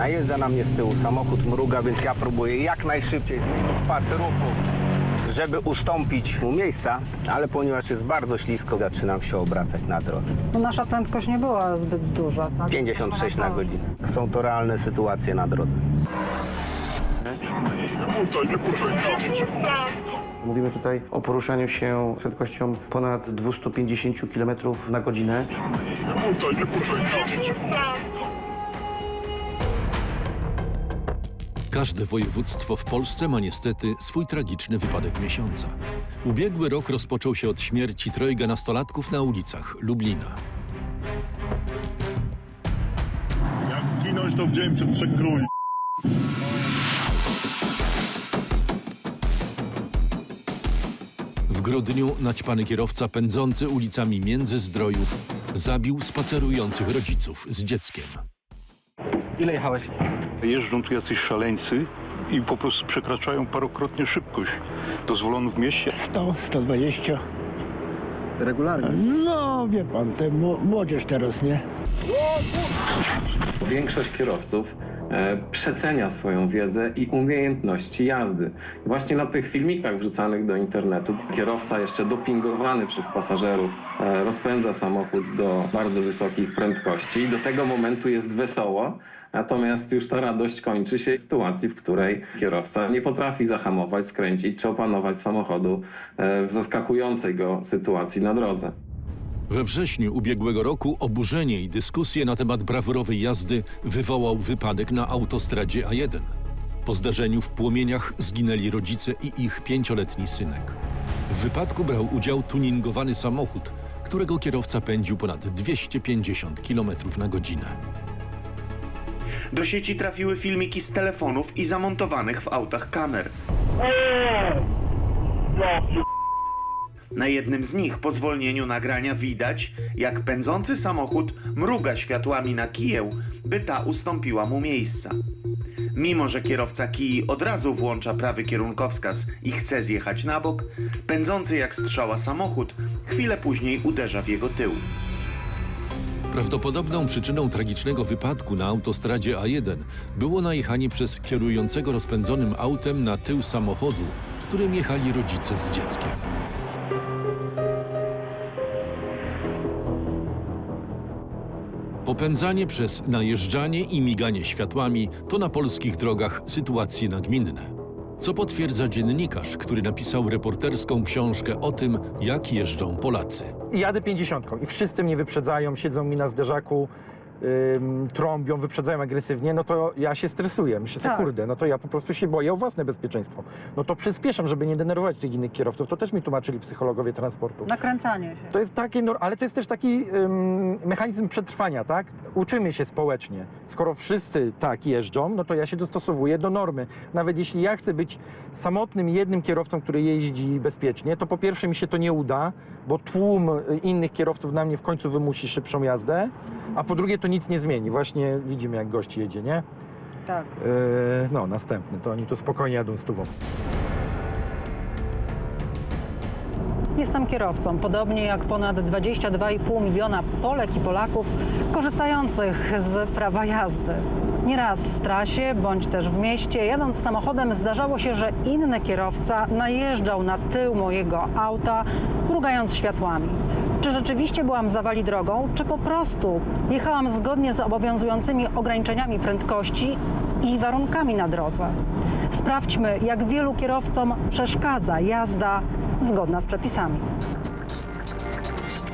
Najeżdża na mnie z tyłu samochód, mruga, więc ja próbuję jak najszybciej zmienić pasy ruchu, żeby ustąpić mu miejsca, ale ponieważ jest bardzo ślisko, zaczynam się obracać na drodze. No nasza prędkość nie była zbyt duża. Tak? 56 na godzinę. Są to realne sytuacje na drodze. Mówimy tutaj o poruszaniu się z prędkością ponad 250 km na godzinę. Każde województwo w Polsce ma niestety swój tragiczny wypadek miesiąca. Ubiegły rok rozpoczął się od śmierci trojga nastolatków na ulicach Lublina. Jak zginąć, to w dzień przed przekrój. W grudniu naćpany kierowca pędzący ulicami Międzyzdrojów zabił spacerujących rodziców z dzieckiem. Ile jechałeś? Jeżdżą tu jacyś szaleńcy i po prostu przekraczają parokrotnie szybkość dozwoloną w mieście. 100, 120. Regularnie. No, wie pan, te mło- młodzież teraz, nie? Większość kierowców przecenia swoją wiedzę i umiejętności jazdy. I właśnie na tych filmikach wrzucanych do internetu kierowca jeszcze dopingowany przez pasażerów e, rozpędza samochód do bardzo wysokich prędkości. Do tego momentu jest wesoło, natomiast już ta radość kończy się w sytuacji, w której kierowca nie potrafi zahamować, skręcić czy opanować samochodu e, w zaskakującej go sytuacji na drodze. We wrześniu ubiegłego roku oburzenie i dyskusje na temat brawurowej jazdy wywołał wypadek na autostradzie A1. Po zdarzeniu w płomieniach zginęli rodzice i ich pięcioletni synek. W wypadku brał udział tuningowany samochód, którego kierowca pędził ponad 250 km na godzinę. Do sieci trafiły filmiki z telefonów i zamontowanych w autach kamer. Na jednym z nich po zwolnieniu nagrania widać, jak pędzący samochód mruga światłami na kijeł, by ta ustąpiła mu miejsca. Mimo, że kierowca kiji od razu włącza prawy kierunkowskaz i chce zjechać na bok, pędzący jak strzała samochód chwilę później uderza w jego tył. Prawdopodobną przyczyną tragicznego wypadku na autostradzie A1 było najechanie przez kierującego rozpędzonym autem na tył samochodu, którym jechali rodzice z dzieckiem. Popędzanie przez najeżdżanie i miganie światłami to na polskich drogach sytuacje nagminne. Co potwierdza dziennikarz, który napisał reporterską książkę o tym, jak jeżdżą Polacy. Jadę pięćdziesiątką i wszyscy mnie wyprzedzają, siedzą mi na zderzaku, ym, trąbią, wyprzedzają agresywnie, no to ja się stresuję. Myślę sobie, Tak. kurde, no to ja po prostu się boję o własne bezpieczeństwo. No to przyspieszam, żeby nie denerwować tych innych kierowców. To też mi tłumaczyli psychologowie transportu. Nakręcanie się. To jest takie, nor- ale to jest też taki ym, mechanizm przetrwania, tak? Uczymy się społecznie. Skoro wszyscy tak jeżdżą, no to ja się dostosowuję do normy. Nawet jeśli ja chcę być samotnym jednym kierowcą, który jeździ bezpiecznie, to po pierwsze mi się to nie uda, bo tłum y, innych kierowców na mnie w końcu wymusi szybszą jazdę, a po drugie to nic nie zmieni. Właśnie widzimy, jak gość jedzie, nie? Tak. Yy, no, następny, to oni tu spokojnie jadą z tuwą. Jestem kierowcą, podobnie jak ponad 22,5 miliona Polek i Polaków korzystających z prawa jazdy. Nieraz w trasie bądź też w mieście, jadąc samochodem, zdarzało się, że inny kierowca najeżdżał na tył mojego auta, mrugając światłami. Czy rzeczywiście byłam zawali drogą, czy po prostu jechałam zgodnie z obowiązującymi ograniczeniami prędkości i warunkami na drodze? Sprawdźmy, jak wielu kierowcom przeszkadza jazda zgodna z przepisami.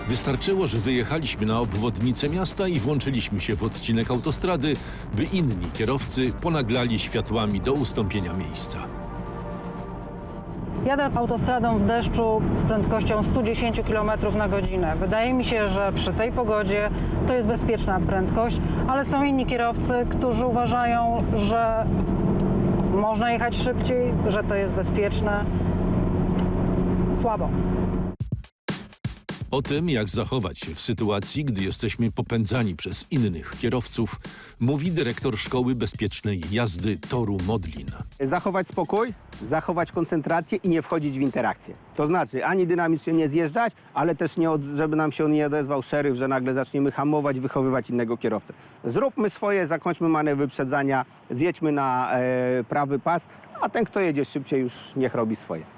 Wystarczyło, że wyjechaliśmy na obwodnicę miasta i włączyliśmy się w odcinek autostrady, by inni kierowcy ponaglali światłami do ustąpienia miejsca. Jadę autostradą w deszczu z prędkością 110 km na godzinę. Wydaje mi się, że przy tej pogodzie to jest bezpieczna prędkość, ale są inni kierowcy, którzy uważają, że można jechać szybciej, że to jest bezpieczne. Słabo. O tym, jak zachować się w sytuacji, gdy jesteśmy popędzani przez innych kierowców, mówi dyrektor Szkoły Bezpiecznej Jazdy Toru Modlin. Zachować spokój, zachować koncentrację i nie wchodzić w interakcję. To znaczy ani dynamicznie nie zjeżdżać, ale też nie od, żeby nam się nie odezwał szeryf, że nagle zaczniemy hamować, wychowywać innego kierowcę. Zróbmy swoje, zakończmy manewr wyprzedzania, zjedźmy na e, prawy pas, a ten, kto jedzie szybciej, już niech robi swoje.